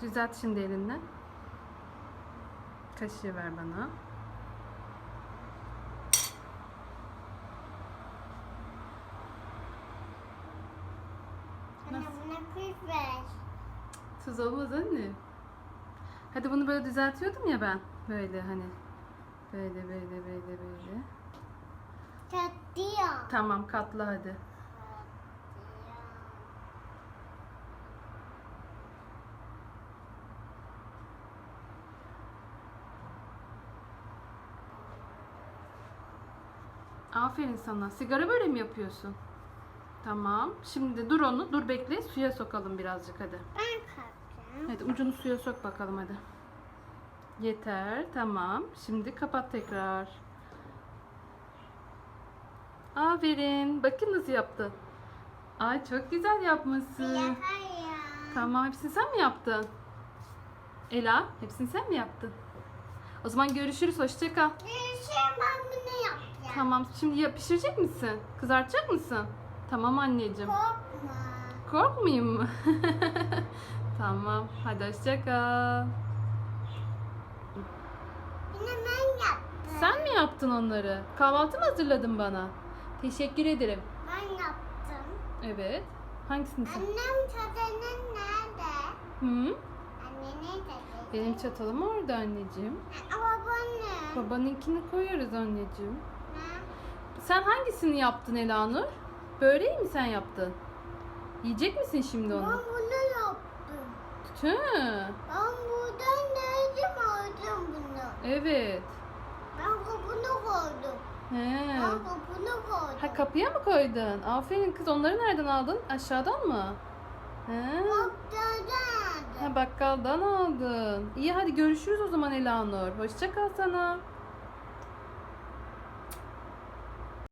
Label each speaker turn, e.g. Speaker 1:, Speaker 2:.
Speaker 1: Düzelt şimdi elinle. Kaşığı ver bana.
Speaker 2: Anne buna kız ver.
Speaker 1: Tuz olmaz anne. Hadi bunu böyle düzeltiyordum ya ben. Böyle hani. Böyle böyle böyle böyle.
Speaker 2: Tatlıyor.
Speaker 1: Tamam katla hadi. Aferin sana. Sigara böyle mi yapıyorsun? Tamam. Şimdi dur onu. Dur bekle. Suya sokalım birazcık hadi.
Speaker 2: Ben kalkacağım.
Speaker 1: Hadi ucunu suya sok bakalım hadi. Yeter. Tamam. Şimdi kapat tekrar. Aferin. Bakın nasıl yaptın. Ay çok güzel yapmışsın.
Speaker 2: Hayır.
Speaker 1: Tamam. Hepsini sen mi yaptın? Ela, hepsini sen mi yaptın? O zaman görüşürüz. Hoşça kal.
Speaker 2: Görüşürüm ben bunu yapacağım.
Speaker 1: Tamam. Şimdi ya pişirecek misin? Kızartacak mısın? Tamam anneciğim.
Speaker 2: Korkma.
Speaker 1: Korkmayayım mı? tamam. Hadi hoşça kal.
Speaker 2: Yine ben yaptım.
Speaker 1: Sen mi yaptın onları? Kahvaltı mı hazırladın bana? Teşekkür ederim.
Speaker 2: Ben yaptım.
Speaker 1: Evet. Hangisini sen?
Speaker 2: Annem çadırın nerede?
Speaker 1: Hı?
Speaker 2: Anne nerede?
Speaker 1: Benim çatalım orada anneciğim.
Speaker 2: Ama ne?
Speaker 1: Babanınkini koyarız anneciğim. Sen hangisini yaptın Elanur? Böreği mi sen yaptın? Yiyecek misin şimdi
Speaker 2: Ben
Speaker 1: onu?
Speaker 2: bunu yaptım.
Speaker 1: Tüh.
Speaker 2: Ben buradan nerede aldım bunu?
Speaker 1: Evet.
Speaker 2: Ben kapını koydum.
Speaker 1: He.
Speaker 2: Ben kapını koydum.
Speaker 1: Ha kapıya mı koydun? Aferin kız onları nereden aldın? Aşağıdan mı? He.
Speaker 2: Aldım.
Speaker 1: Ha bakkaldan aldın. İyi hadi görüşürüz o zaman Elanur. Hoşça kal sana.